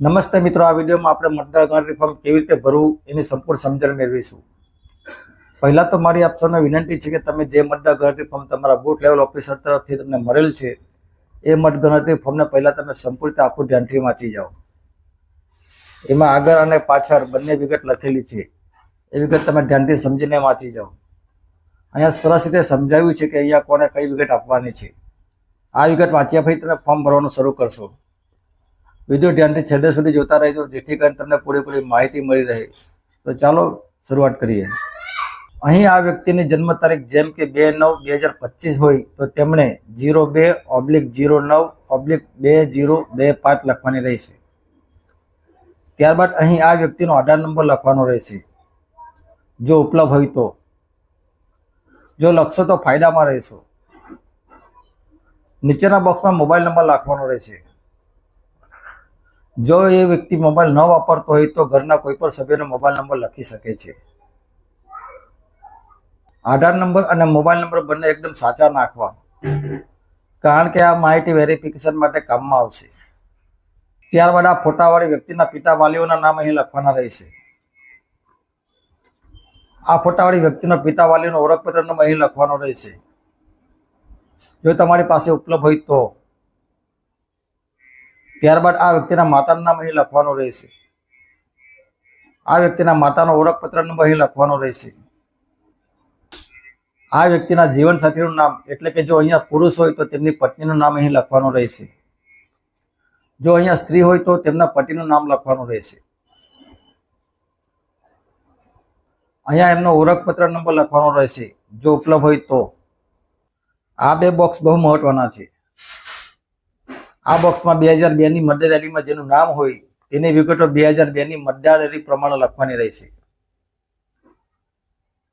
નમસ્તે મિત્રો, આ વિડીયોમાં આપણે મતદાર ગણતરી ફોર્મ કેવી રીતે ભરવું એની સંપૂર્ણ સમજણ મેળવીશું. પહેલાં તો મારી આપ સૌને વિનંતી છે કે તમે જે મતદાર ગણતરી ફોર્મ તમારા બુથ લેવલ ઓફિસર તરફથી તમને મળેલ છે, એ મત ગણતરી ફોર્મને પહેલાં તમે સંપૂર્ણ આખું ધ્યાનથી વાંચી જાઓ. એમાં આગળ અને પાછળ બંને વિગત લખેલી છે. એ વિગત તમે ધ્યાનથી સમજીને વાંચી જાઓ. અહીંયા સરસ રીતે સમજાવ્યું છે કે અહીંયા કોને કઈ વિગત આપવાની છે. આ વિગત વાંચ્યા પછી તમે ફોર્મ ભરવાનું શરૂ કરશો. વીડિયો ધ્યાનથી છેલ્લે સુધી જોતા રહેજો જેથી કરીને તમને પૂરેપૂરી માહિતી મળી રહે. તો ચાલો શરૂઆત કરીએ. અહીં આ વ્યક્તિની જન્મ તારીખ જેમ કે બે નવ બે હજાર પચીસ હોય તો તેમણે જીરો બે ઓબ્લિક જીરો નવ ઓબ્લિક બે જીરો બે પાંચ લખવાની રહેશે. ત્યારબાદ અહીં આ વ્યક્તિનો આધાર નંબર લખવાનો રહેશે. જો ઉપલબ્ધ હોય તો. જો લખશો તો ફાયદામાં રહેશો. નીચેના બોક્સમાં મોબાઈલ નંબર લખવાનો રહેશે. જો એ વ્યક્તિ મોબાઈલ ન વાપરતો હોય તો ઘરના કોઈ પણ સભ્યનો મોબાઈલ નંબર લખી શકે છે. આધાર નંબર અને મોબાઈલ નંબર બંને એકદમ સાચા નાખવા. કારણ કે આ માહિતી વેરિફિકેશન માટે કામમાં આવશે. ત્યારબાદ આ ફોટાવાળી વ્યક્તિના પિતા વાલીઓના નામ અહીં લખવાના રહેશે. આ ફોટાવાળી વ્યક્તિનો પિતા વાલીનો ઓળખપત્ર નંબર અહીં લખવાનો રહેશે. જો તમારી પાસે ઉપલબ્ધ હોય તો ત્યારબાદ આ વ્યક્તિના માતાનું નામ અહીં લખવાનું રહેશે. આ વ્યક્તિના માતાનો ઓળખપત્ર નંબર અહીં લખવાનો રહેશે. આ વ્યક્તિના જીવનસાથીનું નામ, એટલે કે જો અહીંયા પુરુષ હોય તો તેમની પત્નીનું નામ અહીં લખવાનું રહેશે. જો અહીંયા સ્ત્રી હોય તો તેમના પતિનું નામ લખવાનું રહેશે. અહીંયા એમનો ઓળખપત્ર નંબર લખવાનો રહેશે. જો ઉપલબ્ધ હોય તો. આ બે બોક્સ બહુ મહત્વના છે. આ બોક્સમાં બે હજાર બેની મતદાર યાદીમાં જેનું નામ હોય, તેની વિગતો બે હજાર બેની મતદાર યાદી પ્રમાણે લખવાની રહેશે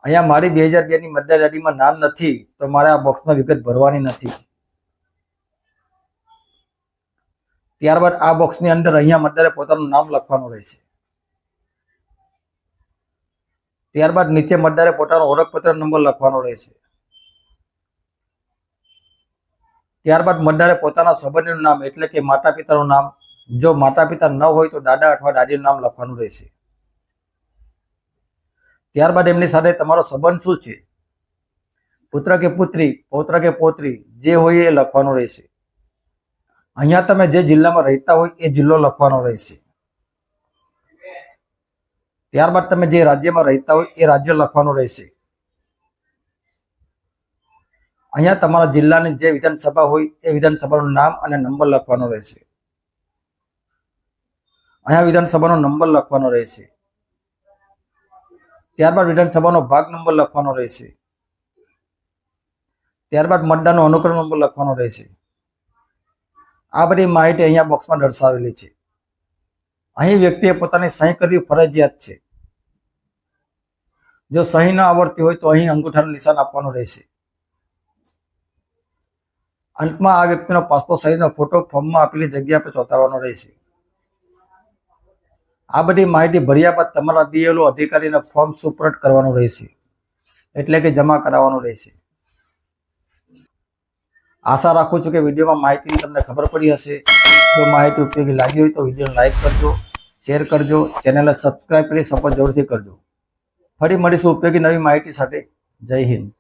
અહીંયા મારી બે હજાર બેની મતદાર યાદીમાં નામ નથી, તો મારે આ બોક્સમાં વિગત ભરવાની નથી. ત્યારબાદ આ બોક્સની અંદર અહીંયા મતદારે પોતાનું નામ લખવાનું રહેશે ત્યારબાદ નીચે મતદારે પોતાનો ઓળખપત્ર નંબર લખવાનો રહેશે ત્યારબાદ મતદારે પોતાના સંબંધીનું નામ એટલે કે માતા પિતાનું નામ. જો માતા પિતા ન હોય તો દાદા અથવા દાદીનું નામ લખવાનું રહેશે. ત્યારબાદ એમની સાથે તમારો સંબંધ શું છે? પુત્ર કે પુત્રી, પૌત્ર કે પૌત્રી, જે હોય એ લખવાનું રહેશે. અહીંયા તમે જે જિલ્લામાં રહેતા હોય એ જિલ્લો લખવાનો રહેશે. ત્યારબાદ તમે જે રાજ્યમાં રહેતા હોય એ રાજ્ય લખવાનું રહેશે. અહીંયા તમારા જિલ્લાની જે વિધાનસભા હોય એ વિધાનસભાનું નામ અને નંબર લખવાનો રહેશે. અહીંયા વિધાનસભાનો નંબર લખવાનો રહેશે. ત્યારબાદ વિધાનસભાનો ભાગ નંબર લખવાનો રહેશે. ત્યારબાદ મતદાનનો અનુક્રમ નંબર લખવાનો રહેશે. આ બધી માહિતી અહીંયા બોક્સમાં દર્શાવેલી છે. અહીં વ્યક્તિએ પોતાની સહી કરવી ફરજિયાત છે. જો સહી ન આવડતી હોય તો અહીં અંગૂઠાનું નિશાન આપવાનું રહેશે. અંતમાં આ વ્યક્તિનો પાસપોર્ટ સાઇઝનો ફોટો ફોર્મમાં આપેલી જગ્યા પર ચોંટાડવાનો રહેશે. આ બધી માહિતી ભર્યા બાદ તમારા બીએલઓ અધિકારીને ફોર્મ સુપરત કરવાનું રહેશે. એટલે કે જમા કરાવવાનું રહેશે. આશા રાખું છું કે વિડીયોમાં માહિતીની તમને ખબર પડી હશે. જો માહિતી ઉપયોગી લાગી હોય તો વિડીયોને લાઇક કરજો શેર કરજો ચેનલને સબસ્ક્રાઈબ કરી સપોર્ટ જરૂરથી કરજો. ફરી મળીશું ઉપયોગી નવી માહિતી સાથે. જય હિન્દ.